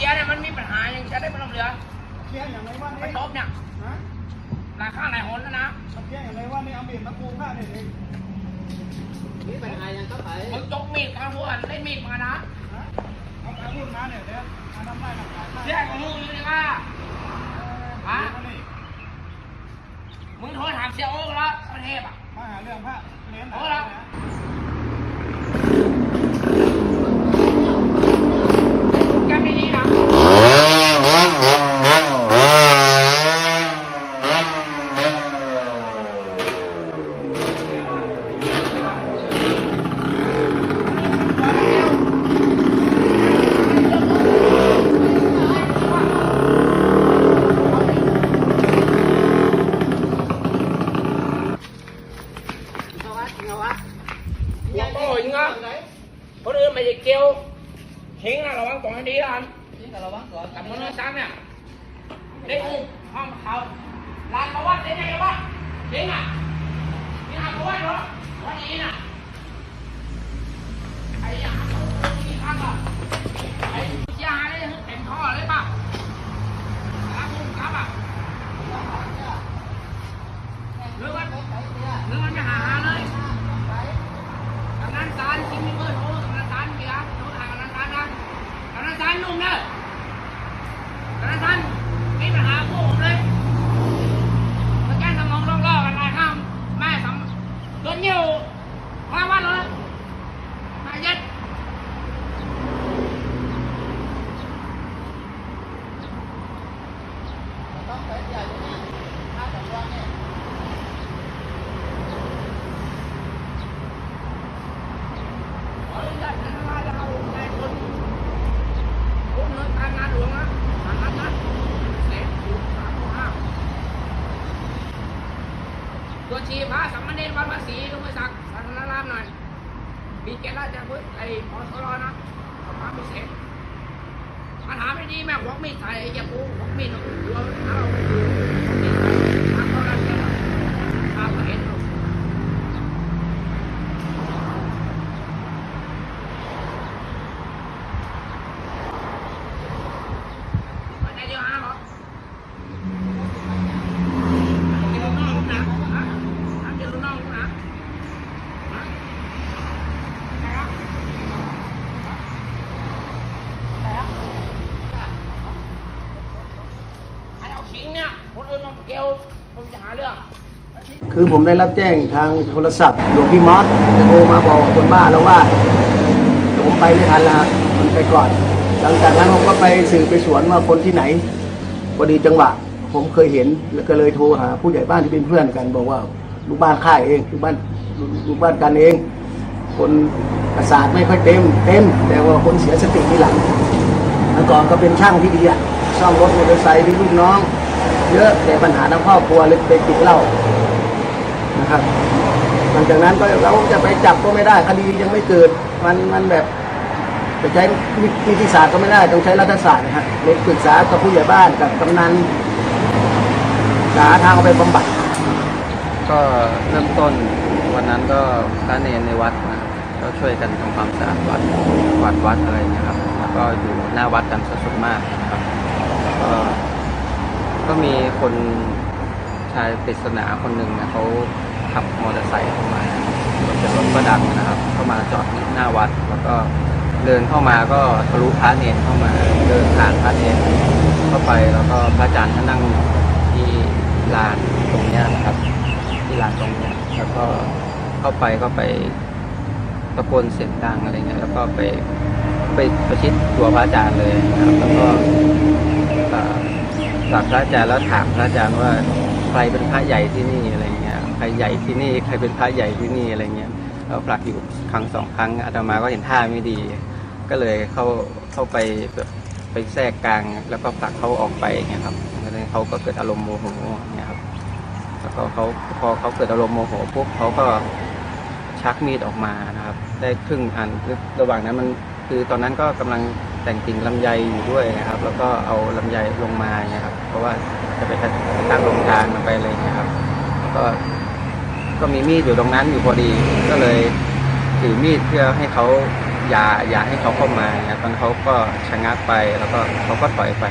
จะมาเคลียร์เนี่ยมันมีปัญหาอย่างจะได้ไม่ต้องเหลือเคลียร์อย่างไรว่าไปนี่ตบเนี่ยฮะหลายข้างหลายหนแล้วนะเคลียร์อย่างไรว่านี่เอามีดมาปูหน้าเนี่ยเองมีปัญหายังก็ไปมึงจกมีดกลางหัวเล่นมีดมานะฮะเอาไปพูดมาเนี่ยเดี๋ยวมาทำได้หลักฐานได้เรียกของมึงอยู่นี่ว่าฮะนี่มึงโทรถามเสียโอ๊กแล้วประเทศอะมาหาเรื่องพระเน้นหโอ้นาแล้ว นะ แกไม่ดีนะ เขาวัดเขาวัดหัวโป้ยงอะคนอื่นไม่ได้เกี่ยวเฮงนะระวังตัวให้ดีนะนี่กับระวังก่อนกับมันน้อยซ้ำเนี่ยเด็กอุ้มห้องเขาลานประวัติได้ไงวะเฮงอะนี่หาประวัติเหรอวันนี้น่ะไอ้ยังหาประวัติมีข้างอะ ต้องไปใหญ่เลยนะถ้าสำรวจเนี่ย ขออนุญาตนะว่าจะเอานายคนคนเนินการงานหลวงนะทางนั้นนะเสร็จอยู่สามห้า ตัวชีพระสัมมาเนรวัดภาษีลุงไปสักสันนารามหน่อย มีเกราชบุตรไอ้พอทรนะขอควาพิเศษปัญหาไม่ดีแม่หวงมีดใส่ไอ้ยาปูหวงมีดเอาหัวเอาเอามีดใส่ทางเขาแล้วเนี่ยตามมาเห็นหรอกวันไหนเดียวหาเหรอเดี๋ยวน้องลูกนะฮะถามเดี๋ยวน้องลูกนะฮะนะครับ ใครเอาขิง เนี่ยคนอื่นมาเกี่ยวผมจะหาเรื่อง คือผมได้รับแจ้งทางโทรศัพท์หลวงพี่มอสโทรมาบอกคนบ้าแล้วว่าผมไปไม่ทันแล้วฮะมันไปก่อน หลังจากนั้นผมก็ไปสืบไปสวนว่าคนที่ไหนพอดีจังหวะ ผมเคยเห็นแล้วก็เลยโทรหา ผู้ใหญ่บ้านที่เป็นเพื่อนกัน บอกว่าลูกบ้านค่ายเองลูกบ้านลูกบ้านกันเอง คนประสาทไม่ค่อยเต็มเต็มแต่ว่าคนเสียสติที่หลังเมื่อก่อนก็เป็นช่างที่ดีอะซ่อมรถมอเตอร์ไซค์มีลูกน้อง เยอะแต่ปัญหาทางครอบครัวเลยไปติดเหล้านะครับหลังจากนั้นก็เราจะไปจับก็ไม่ได้คดียังไม่เกิดมันมันแบบจะใช้วิธีศาสตร์ก็ไม่ได้ต้องใช้รัฐศาสตร์นะฮะเลยปรึกษากับผู้ใหญ่บ้านกับกำนันหาทางเอาไปบำบัดก็เริ่มต้นวันนั้นก็พระเนรในวัดนะก็ช่วยกันทำความสะอาดวัดวาดวัดอะไรอย่างเงี้ยครับ แล้วก็อยู่หน้าวัดกันซะส่วนมากนะครับก็ ก็มีคนชายปริศนาคนหนึ่งนะเขาขับมอเตอร์ไซค์เข้ามารถเป็นรถก็ดังนะครับ เข้ามาจอดหน้าวัด แล้วก็เดินเข้ามาก็ทะลุพระเนรเข้ามาเดินผ่านพระเนรเข้าไปแล้วก็พระอาจารย์ท่านนั่งที่ลานตรงนี้นะครับ ที่ลานตรงนี้แล้วก็เข้าไปก็ไปตะโกนเสียงดังอะไรเงี้ยแล้วก็ไปไปประชิดตัวพระอาจารย์เลยนะครับ แล้วก็ ฝากพระอาจารย์แล้วถามพระอาจารย์ว่าใครเป็นพระใหญ่ที่นี่อะไรเงี้ยใครใหญ่ที่นี่ใครเป็นพระใหญ่ที่นี่อะไรเงี้ยเราผลักอยู่ครั้งสองครั้งอาตมาก็เห็นท่าไม่ดี ก็เลยเข้าเข้าไปไปแทรกกลางแล้วก็ผลักเขาออกไปเงี้ยครับแล้วเขาก็เกิดอารมณ์โมโหเนี่ยครับแล้วก็เขาพอเขาเกิดอารมณ์โมโหปุ๊บเขาก็ชักมีดออกมานะครับ ได้ครึ่งอันระหว่างนั้นมัน คือตอนนั้นก็กำลังแต่งกิ่งลำไยอยู่ด้วยนะครับ แล้วก็เอาลำไยลงมาเนี่ยครับ เพราะว่าจะไปตั้งลงทางมันไปเลยนะครับก็ก็มีมีดอยู่ตรงนั้นอยู่พอดีก็เลยถือมีดเพื่อให้เขาอย่าอย่าให้เขาเข้ามาตอนนนเขาก็ชะงักไปแล้วก็เขาก็ถอยไป